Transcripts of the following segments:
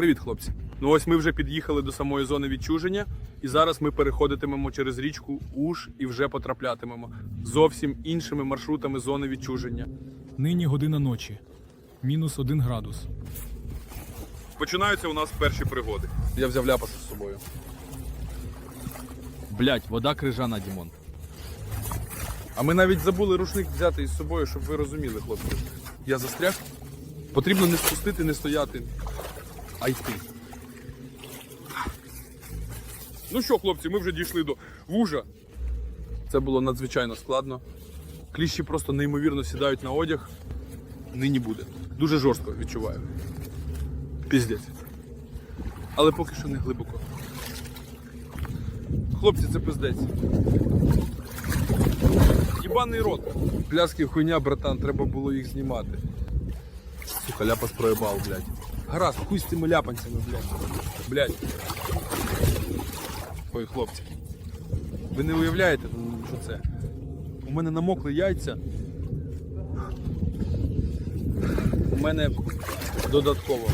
Привіт, хлопці. Ну ось ми вже під'їхали до самої зони відчуження, і зараз ми переходитимемо через річку Уж і вже потраплятимемо зовсім іншими маршрутами зони відчуження. Нині година ночі. Мінус один градус. Починаються у нас перші пригоди. Я взяв ляпаса з собою. Блять, вода крижана, Дімон. А ми навіть забули рушник взяти із собою, щоб ви розуміли, хлопці. Я застряг. Потрібно не спустити, не стояти, а. Ну що, хлопці, ми вже дійшли до вужа. Це було надзвичайно складно. Кліщі просто неймовірно сідають на одяг. Нині буде. Дуже жорстко відчуваю. Піздець. Але поки що не глибоко. Хлопці, це пиздець. Єбаний рот. Пляски хуйня, братан, треба було їх знімати. Сука, ляпас проїбав, блядь. Гаразд, хуй з цими ляпанцями, блядь. Блядь. Ой, хлопці. Ви не уявляєте, що це? У мене намокли яйця. У мене додатково.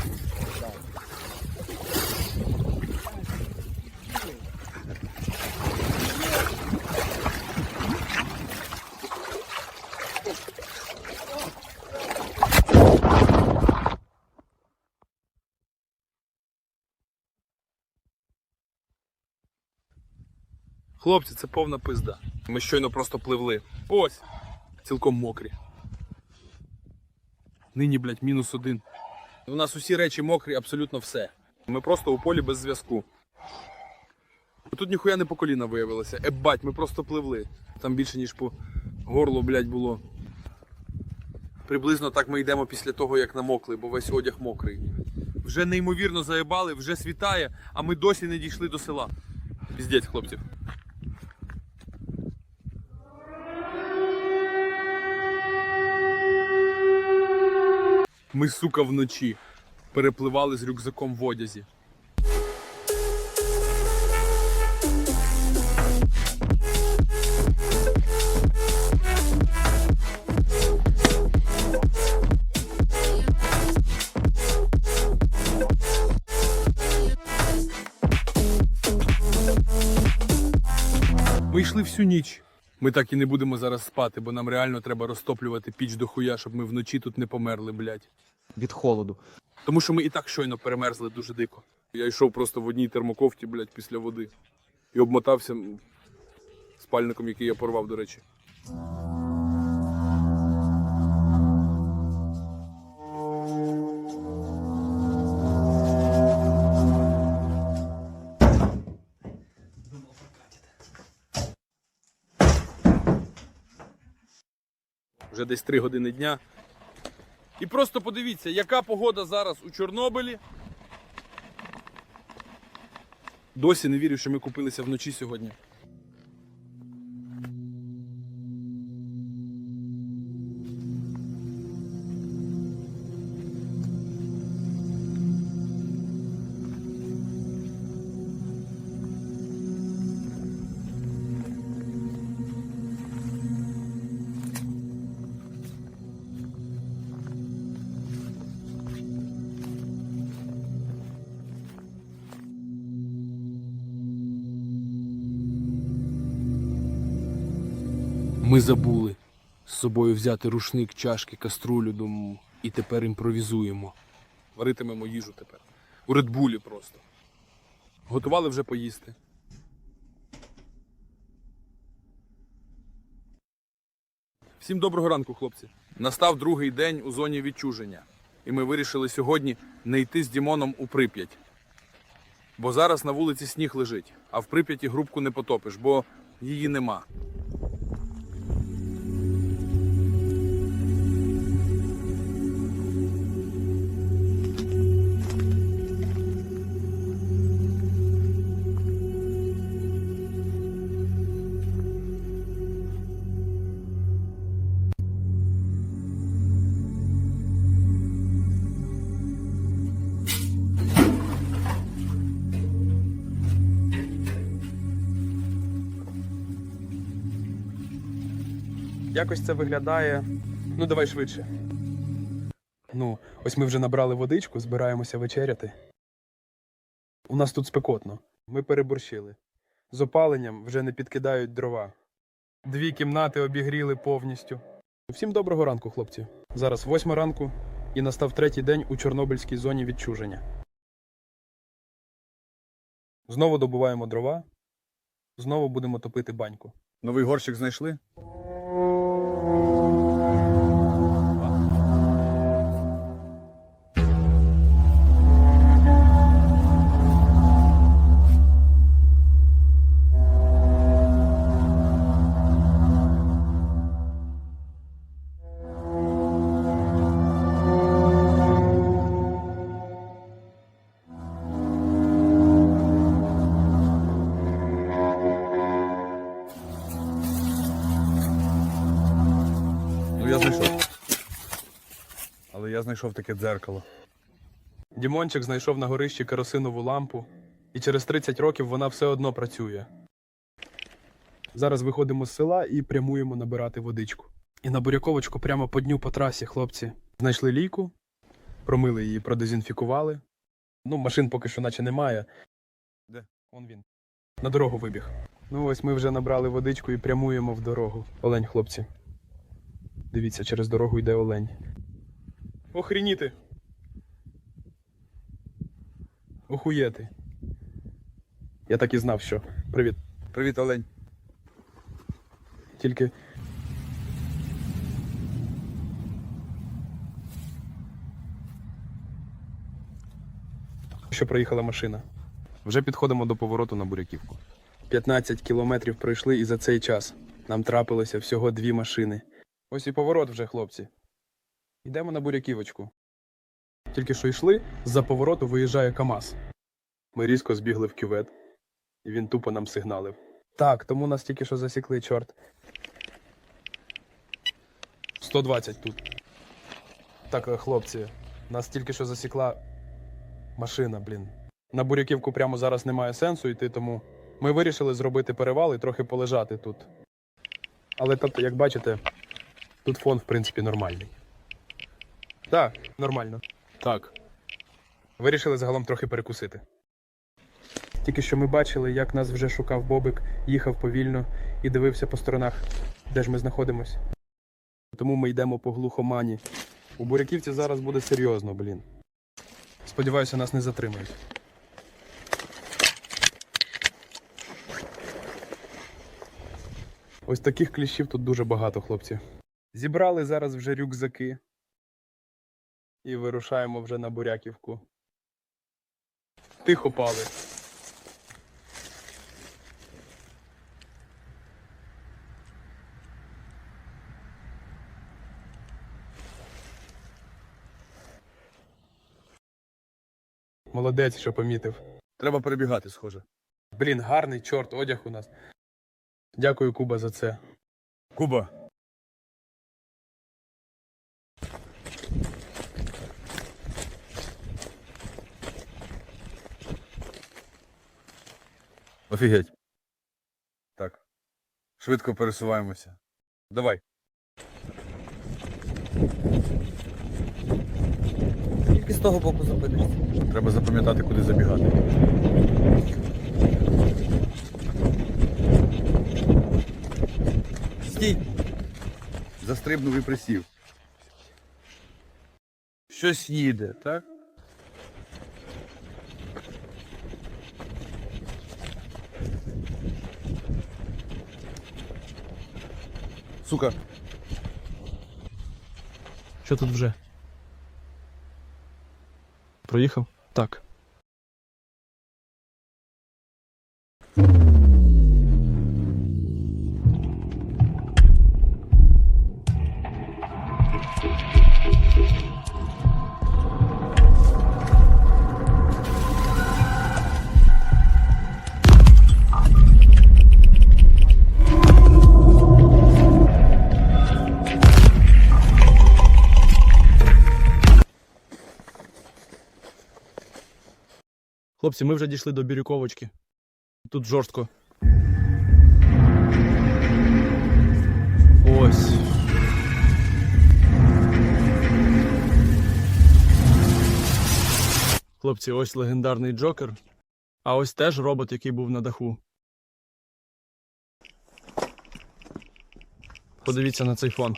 Хлопці, це повна пизда. Ми щойно просто пливли. Ось. Цілком мокрі. Нині, блядь, мінус один. У нас усі речі мокрі, абсолютно все. Ми просто у полі без зв'язку. Тут ніхуя не по коліна виявилося. Ебать, ми просто пливли. Там більше, ніж по горлу, блядь, було. Приблизно так ми йдемо після того, як намокли, бо весь одяг мокрий. Вже неймовірно заєбали, вже світає, а ми досі не дійшли до села. Піздець, хлопців. Ми, сука, вночі перепливали з рюкзаком в одязі. Ми йшли всю ніч. Ми так і не будемо зараз спати, бо нам реально треба розтоплювати піч до хуя, щоб ми вночі тут не померли, блядь. від холоду. Тому що ми і так щойно перемерзли дуже дико. Я йшов просто в одній термоковті, блядь, після води. І обмотався спальником, який я порвав, до речі. Вже десь три години дня. І просто подивіться, яка погода зараз у Чорнобилі. Досі не вірю, що ми купилися вночі сьогодні. Забули з собою взяти рушник, чашки, каструлю, думаю, і тепер імпровізуємо. Варитимемо їжу тепер. У редбулі просто. Готували вже поїсти. Всім доброго ранку, хлопці. Настав другий день у зоні відчуження. І ми вирішили сьогодні не йти з Дімоном у Прип'ять. Бо зараз на вулиці сніг лежить, а в Прип'яті грубку не потопиш, бо її нема. Якось це виглядає. Ну, давай швидше. Ну, ось ми вже набрали водичку, збираємося вечеряти. У нас тут спекотно. Ми переборщили. З опаленням вже не підкидають дрова. Дві кімнати обігріли повністю. Всім доброго ранку, хлопці. Зараз восьма ранку і настав третій день у Чорнобильській зоні відчуження. Знову добуваємо дрова. Знову будемо топити баньку. Новий горщик знайшли? Ну знайшов таке дзеркало. Дімончик знайшов на горищі керосинову лампу, і через 30 років вона все одно працює. Зараз виходимо з села і прямуємо набирати водичку. І на буряковочку прямо по дню по трасі, хлопці. Знайшли лійку, промили її, продезінфікували. Ну, машин поки що наче немає. Де? Он він. На дорогу вибіг. Ну ось ми вже набрали водичку і прямуємо в дорогу. Олень, хлопці. Дивіться, через дорогу йде олень. Охрініти! Охуєти. Я так і знав, що. Привіт. Привіт, Олень. Тільки. Що проїхала машина. Вже підходимо до повороту на Буряківку. 15 кілометрів пройшли і за цей час нам трапилося всього дві машини. Ось і поворот вже, хлопці. Йдемо на Буряківочку. Тільки що йшли, з-за повороту виїжджає КАМАЗ. Ми різко збігли в кювет, і він тупо нам сигналив. Так, тому нас тільки що засікли, чорт. 120 тут. Так, е, хлопці, нас тільки що засікла машина, блін. На буряківку прямо зараз немає сенсу йти, тому ми вирішили зробити перевал і трохи полежати тут. Але тобто, як бачите, тут фон, в принципі, нормальний. Так, нормально. Так. Вирішили загалом трохи перекусити. Тільки що ми бачили, як нас вже шукав Бобик, їхав повільно і дивився по сторонах, де ж ми знаходимось. Тому ми йдемо по глухомані. У буряківці зараз буде серйозно, блін. Сподіваюся, нас не затримають. Ось таких кліщів тут дуже багато, хлопці. Зібрали зараз вже рюкзаки і вирушаємо вже на буряківку. Тихо пали. Молодець, що помітив. Треба перебігати, схоже. Блін, гарний чорт, одяг у нас. Дякую, Куба, за це. Куба. Офігеть. Так. Швидко пересуваємося. Давай. Тільки з того боку зупинишся. Треба запам'ятати, куди забігати. Стій! Застрибнув і присів. Щось їде, так? Сука, Що тут вже? Проїхав? Так. Хлопці, ми вже дійшли до Бірюковочки. Тут жорстко. Ось. Хлопці, ось легендарний Джокер. А ось теж робот, який був на даху. Подивіться на цей фон.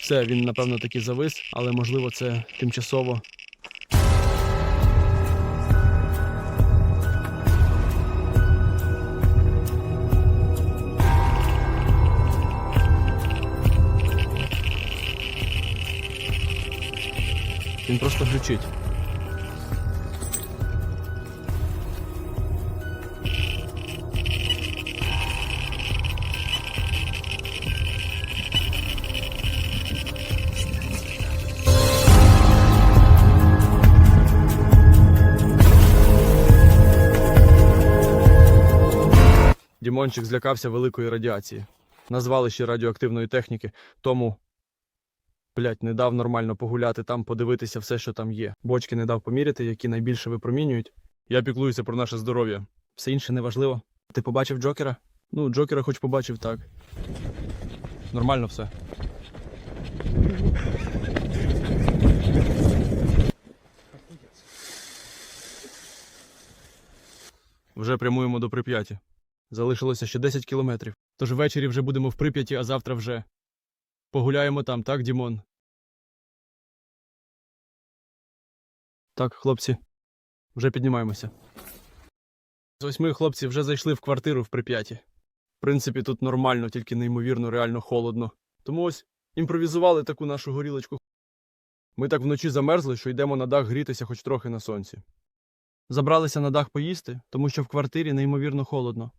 Все, він, напевно, таки завис, але можливо це тимчасово. Він просто глючить. Дімончик злякався великої радіації. На звалищі радіоактивної техніки, тому Блять, не дав нормально погуляти там, подивитися все, що там є. Бочки не дав поміряти, які найбільше випромінюють. Я піклуюся про наше здоров'я. Все інше не важливо. Ти побачив Джокера? Ну, Джокера хоч побачив так. Нормально все. Вже прямуємо до Прип'яті. Залишилося ще 10 кілометрів. Тож ввечері вже будемо в Прип'яті, а завтра вже. Погуляємо там, так, Дімон? Так, хлопці, вже піднімаємося. Ось ми, хлопці, вже зайшли в квартиру в Прип'яті. В принципі, тут нормально, тільки неймовірно, реально холодно. Тому ось імпровізували таку нашу горілочку. Ми так вночі замерзли, що йдемо на дах грітися хоч трохи на сонці. Забралися на дах поїсти, тому що в квартирі неймовірно холодно.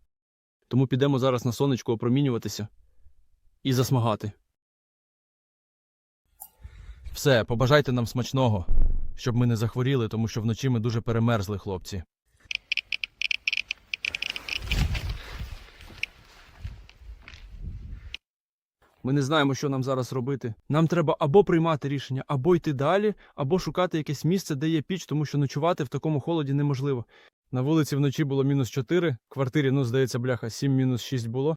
Тому підемо зараз на сонечко опромінюватися і засмагати. Все, побажайте нам смачного, щоб ми не захворіли, тому що вночі ми дуже перемерзли, хлопці. Ми не знаємо, що нам зараз робити. Нам треба або приймати рішення, або йти далі, або шукати якесь місце, де є піч, тому що ночувати в такому холоді неможливо. На вулиці вночі було мінус 4, в квартирі, ну, здається, бляха, 7 мінус 6 було.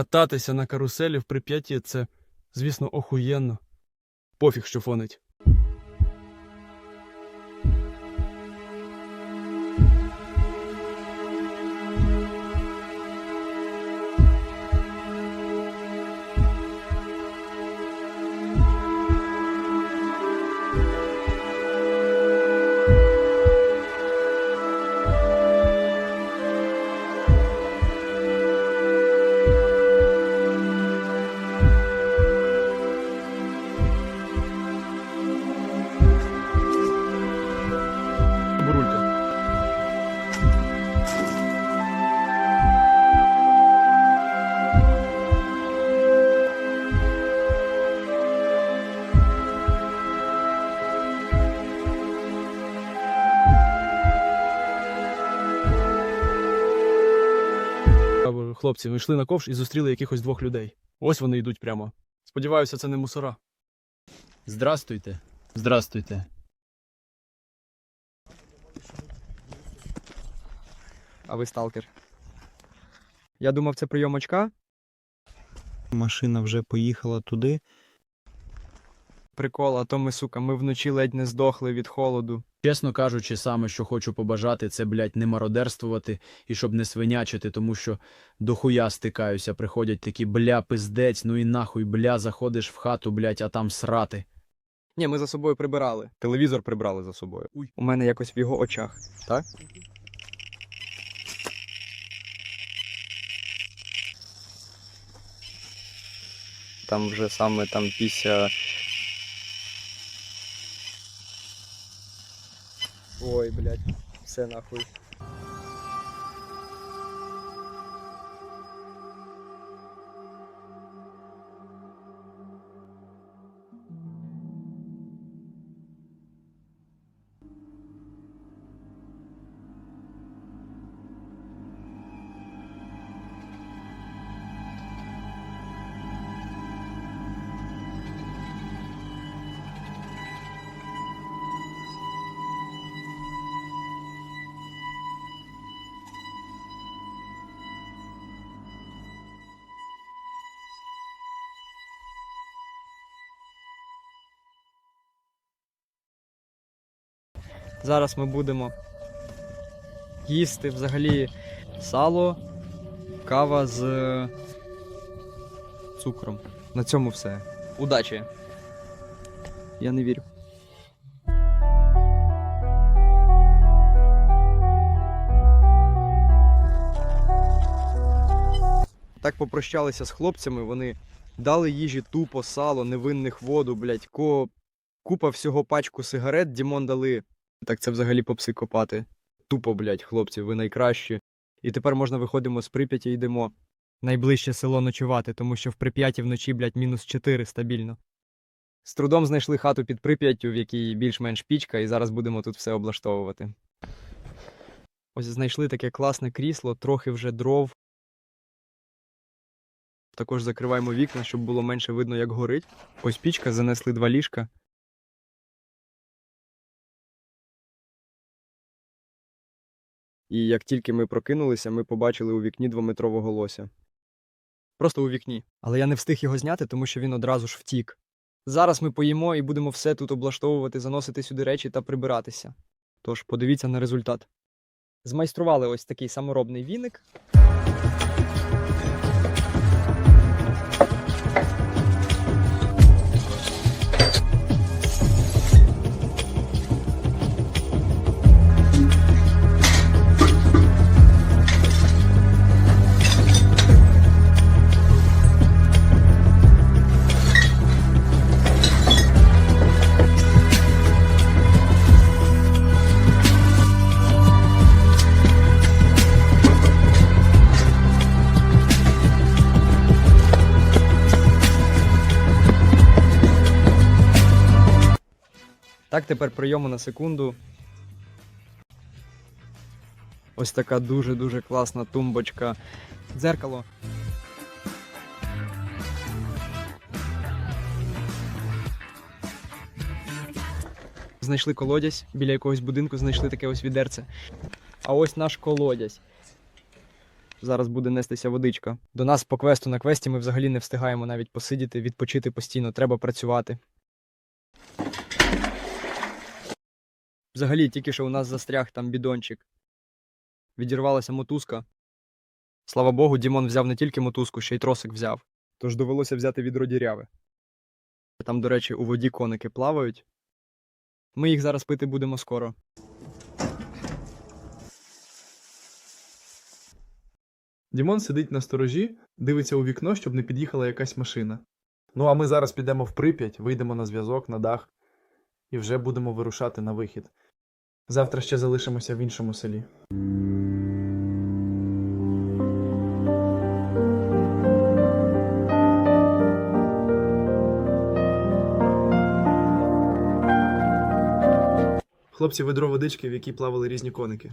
Кататися на каруселі в Прип'яті це, звісно, охуєнно. Пофіг, що фонить. Або, Хлопці, йшли на ковш і зустріли якихось двох людей. Ось вони йдуть прямо. Сподіваюся, це не мусора. Здрастуйте. Здрастуйте. А ви сталкер. Я думав, це прийом очка. Машина вже поїхала туди. Прикол, а то ми, сука, ми вночі ледь не здохли від холоду. Чесно кажучи, саме що хочу побажати, це, блядь, не мародерствувати і щоб не свинячити, тому що дохуя стикаюся, приходять такі бля, пиздець, ну і нахуй, бля, заходиш в хату, блядь, а там срати. Ні, ми за собою прибирали. Телевізор прибрали за собою. У мене якось в його очах. Так? Там вже саме там після. Ой, блядь, все нахуй. Зараз ми будемо їсти взагалі сало, кава з е, цукром. На цьому все. Удачі! Я не вірю. Так попрощалися з хлопцями, вони дали їжі тупо, сало, невинних воду, блядь, ко... купа всього пачку сигарет, Дімон дали. Так це взагалі попсикопати. Тупо, блядь, хлопці, ви найкращі. І тепер можна виходимо з Прип'яті і йдемо. Найближче село ночувати, тому що в Прип'яті вночі, блядь, мінус 4 стабільно. З трудом знайшли хату під Прип'яттю, в якій більш-менш пічка, і зараз будемо тут все облаштовувати. Ось знайшли таке класне крісло, трохи вже дров. Також закриваємо вікна, щоб було менше видно, як горить. Ось пічка, занесли два ліжка. І як тільки ми прокинулися, ми побачили у вікні двометрового лося. Просто у вікні. Але я не встиг його зняти, тому що він одразу ж втік. Зараз ми поїмо і будемо все тут облаштовувати, заносити сюди речі та прибиратися. Тож подивіться на результат. Змайстрували ось такий саморобний віник. Так, тепер прийому на секунду. Ось така дуже-дуже класна тумбочка. Дзеркало. Знайшли колодязь, біля якогось будинку знайшли таке ось відерце. А ось наш колодязь. Зараз буде нестися водичка. До нас по квесту на квесті ми взагалі не встигаємо навіть посидіти, відпочити постійно, треба працювати. Взагалі, тільки що у нас застряг там бідончик. Відірвалася мотузка. Слава Богу, Дімон взяв не тільки мотузку, ще й тросик взяв. Тож довелося взяти відро діряве. Там, до речі, у воді коники плавають. Ми їх зараз пити будемо скоро. Дімон сидить на сторожі, дивиться у вікно, щоб не під'їхала якась машина. Ну а ми зараз підемо в Прип'ять, вийдемо на зв'язок, на дах і вже будемо вирушати на вихід. Завтра ще залишимося в іншому селі. Хлопці ведро водички, в якій плавали різні коники.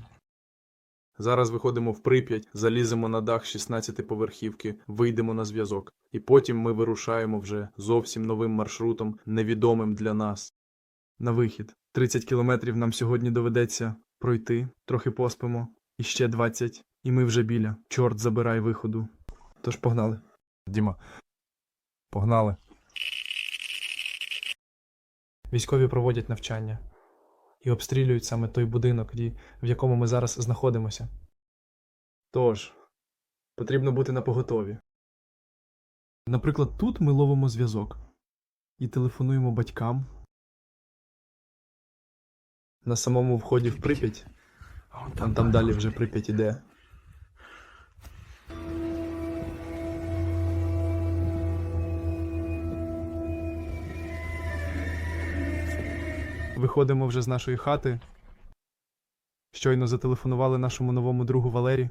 Зараз виходимо в Прип'ять, заліземо на дах 16-поверхівки, вийдемо на зв'язок. І потім ми вирушаємо вже зовсім новим маршрутом, невідомим для нас. На вихід. 30 кілометрів нам сьогодні доведеться пройти, трохи поспимо, і ще 20, і ми вже біля. Чорт забирай виходу. Тож погнали. Діма. Погнали. Військові проводять навчання і обстрілюють саме той будинок, в якому ми зараз знаходимося. Тож, потрібно бути на поготові. Наприклад, тут ми ловимо зв'язок і телефонуємо батькам. На самому вході в Прип'ять, там, там далі вже Прип'ять іде. Виходимо вже з нашої хати. Щойно зателефонували нашому новому другу Валері,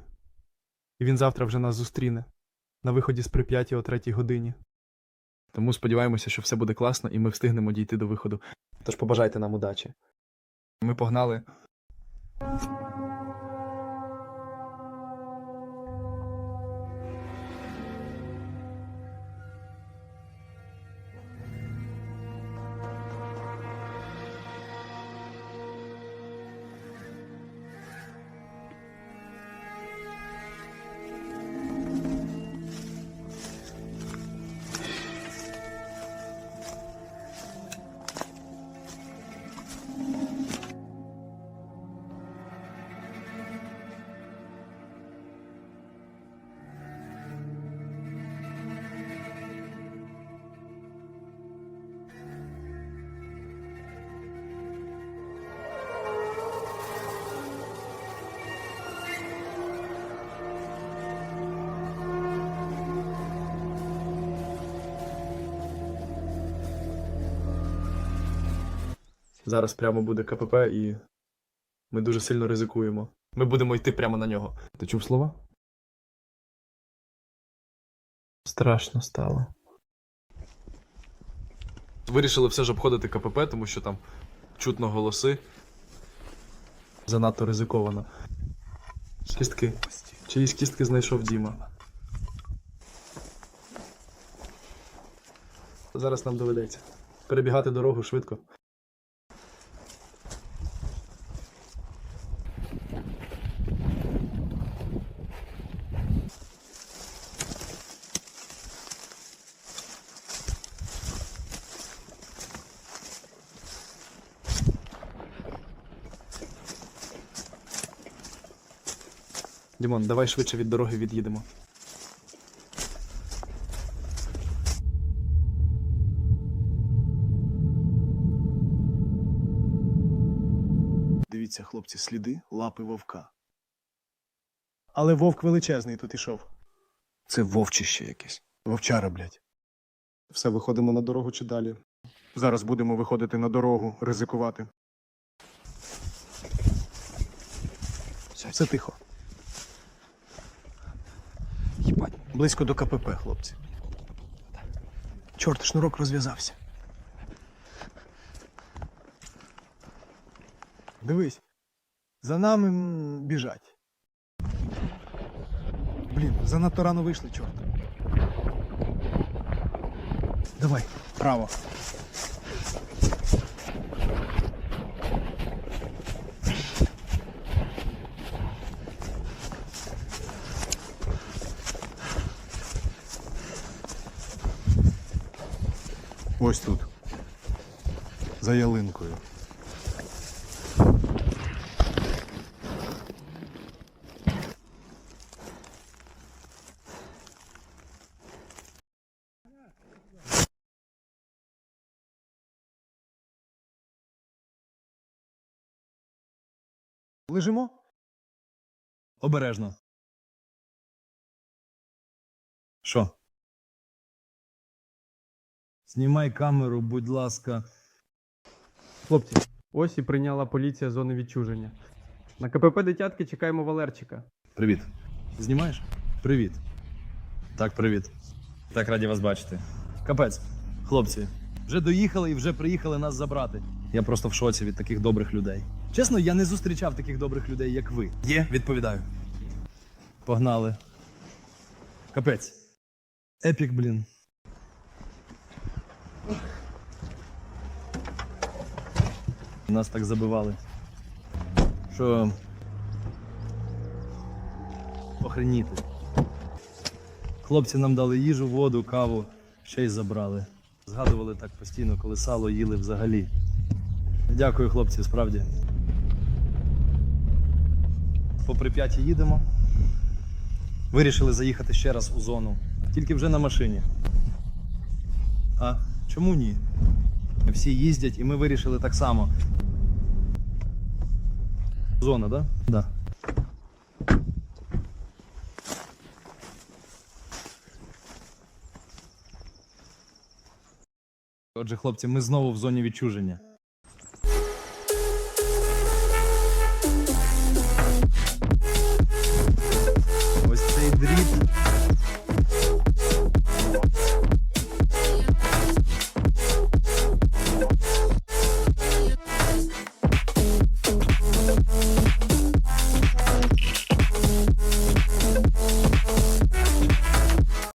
і він завтра вже нас зустріне на виході з Прип'яті о третій годині. Тому сподіваємося, що все буде класно і ми встигнемо дійти до виходу. Тож побажайте нам удачі. Ми погнали. Зараз прямо буде КПП і ми дуже сильно ризикуємо. Ми будемо йти прямо на нього. Ти чув слова? Страшно стало. Вирішили все ж обходити КПП, тому що там чутно голоси. Занадто ризиковано. Кістки. Чиїсь кістки знайшов Діма. Зараз нам доведеться. Перебігати дорогу швидко. Дімон, давай швидше від дороги від'їдемо. Дивіться, хлопці, сліди лапи вовка. Але вовк величезний тут ішов. Це вовчище якесь. Вовчара, блядь. Все, виходимо на дорогу чи далі. Зараз будемо виходити на дорогу, ризикувати. Все тихо. Єбать, близько до КПП, хлопці. Чорт, шнурок розв'язався. Дивись. За нами біжать. Блін, занадто рано вийшли, чорт. Давай, право. Ось тут. За ялинкою. Лежимо? Обережно. Що? Знімай камеру, будь ласка. Хлопці, ось і прийняла поліція зони відчуження. На КПП дитятки чекаємо Валерчика. Привіт. Знімаєш? Привіт. Так, привіт. Так раді вас бачити. Капець, хлопці, вже доїхали і вже приїхали нас забрати. Я просто в шоці від таких добрих людей. Чесно, я не зустрічав таких добрих людей, як ви. Є, відповідаю. Погнали. Капець. Епік, блін. Нас так забивали. Що. Охреніти. Хлопці нам дали їжу, воду, каву, ще й забрали. Згадували так постійно, коли сало їли взагалі. Дякую, хлопці, справді. По прип'яті їдемо. Вирішили заїхати ще раз у зону. Тільки вже на машині. А чому ні? Всі їздять і ми вирішили так само. Зона, так? Да? Да. Отже, хлопці, ми знову в зоні відчуження.